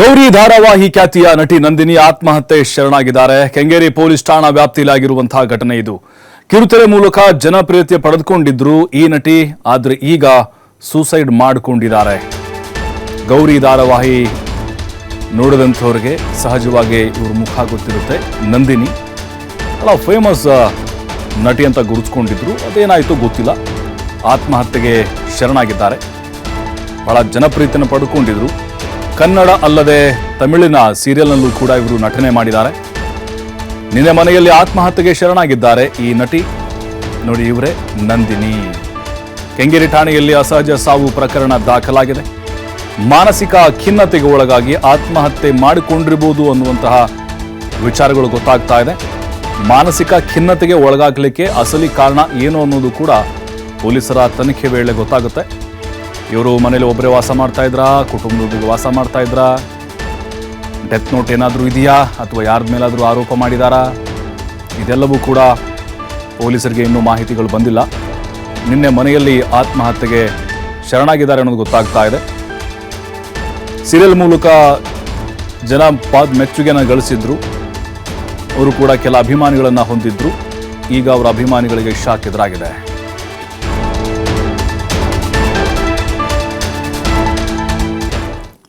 ಗೌರಿ ಧಾರಾವಾಹಿ ಖ್ಯಾತಿಯ ನಟಿ ನಂದಿನಿ ಆತ್ಮಹತ್ಯೆ ಶರಣಾಗಿದ್ದಾರೆ. ಕೆಂಗೇರಿ ಪೊಲೀಸ್ ಠಾಣಾ ವ್ಯಾಪ್ತಿಯಲ್ಲಾಗಿರುವಂತಹ ಘಟನೆ ಇದು. ಕಿರುತೆರೆ ಮೂಲಕ ಜನಪ್ರಿಯತೆ ಪಡೆದುಕೊಂಡಿದ್ರು ಈ ನಟಿ, ಆದ್ರೆ ಈಗ ಸೂಸೈಡ್ ಮಾಡಿಕೊಂಡಿದ್ದಾರೆ. ಗೌರಿ ಧಾರಾವಾಹಿ ನೋಡಿದಂಥವ್ರಿಗೆ ಸಹಜವಾಗಿ ಇವ್ರ ಮುಖ ಗೊತ್ತಿರುತ್ತೆ. ನಂದಿನಿ, ಅಲ್ಲ ಫೇಮಸ್ ನಟಿ ಅಂತ ಗುರುತಿಸ್ಕೊಂಡಿದ್ರು. ಅದೇನಾಯಿತು ಗೊತ್ತಿಲ್ಲ. ಆತ್ಮಹತ್ಯೆಗೆ ಶರಣಾಗಿದ್ದಾರೆ. ಬಹಳ ಜನಪ್ರಿಯತೆಯನ್ನು ಪಡ್ಕೊಂಡಿದ್ರು. ಕನ್ನಡ ಅಲ್ಲದೆ ತಮಿಳಿನ ಸೀರಿಯಲ್ನಲ್ಲೂ ಕೂಡ ಇವರು ನಟನೆ ಮಾಡಿದ್ದಾರೆ. ನಿನ್ನೆ ಮನೆಯಲ್ಲಿ ಆತ್ಮಹತ್ಯೆಗೆ ಶರಣಾಗಿದ್ದಾರೆ ಈ ನಟಿ. ನೋಡಿ ಇವರೇ ನಂದಿನಿ. ಕೆಂಗೇರಿ ಠಾಣೆಯಲ್ಲಿ ಅಸಹಜ ಸಾವು ಪ್ರಕರಣ ದಾಖಲಾಗಿದೆ. ಮಾನಸಿಕ ಖಿನ್ನತೆಗೆ ಒಳಗಾಗಿ ಆತ್ಮಹತ್ಯೆ ಮಾಡಿಕೊಂಡಿರಬಹುದು ಅನ್ನುವಂತಹ ವಿಚಾರಗಳು ಗೊತ್ತಾಗ್ತಾ ಇದೆ. ಮಾನಸಿಕ ಖಿನ್ನತೆಗೆ ಒಳಗಾಗಲಿಕ್ಕೆ ಅಸಲಿ ಕಾರಣ ಏನು ಅನ್ನೋದು ಕೂಡ ಪೊಲೀಸರ ತನಿಖೆ ವೇಳೆ ಗೊತ್ತಾಗುತ್ತೆ. ಇವರು ಮನೇಲಿ ಒಬ್ಬರೇ ವಾಸ ಮಾಡ್ತಾ ಇದ್ರಾ? ಕುಟುಂಬದೊಂದಿಗೆ ವಾಸ ಮಾಡ್ತಾ ಇದ್ರಾ? ಡೆತ್ ನೋಟ್ ಏನಾದರೂ ಇದೆಯಾ? ಅಥವಾ ಯಾರ ಮೇಲಾದರೂ ಆರೋಪ ಮಾಡಿದಾರಾ? ಇದೆಲ್ಲವೂ ಕೂಡ ಪೊಲೀಸರಿಗೆ ಇನ್ನೂ ಮಾಹಿತಿಗಳು ಬಂದಿಲ್ಲ. ನಿನ್ನೆ ಮನೆಯಲ್ಲಿ ಆತ್ಮಹತ್ಯೆಗೆ ಶರಣಾಗಿದ್ದಾರೆ ಅನ್ನೋದು ಗೊತ್ತಾಗ್ತಾ ಇದೆ. ಸೀರಿಯಲ್ ಮೂಲಕ ಜನ ಪಾದ ಮೆಚ್ಚುಗೆನ ಗಳಿಸಿದ್ರು. ಅವರು ಕೂಡ ಕೆಲ ಅಭಿಮಾನಿಗಳನ್ನು ಹೊಂದಿದ್ರು. ಈಗ ಅವರ ಅಭಿಮಾನಿಗಳಿಗೆ ಶಾಕ್ ಎದುರಾಗಿದೆ.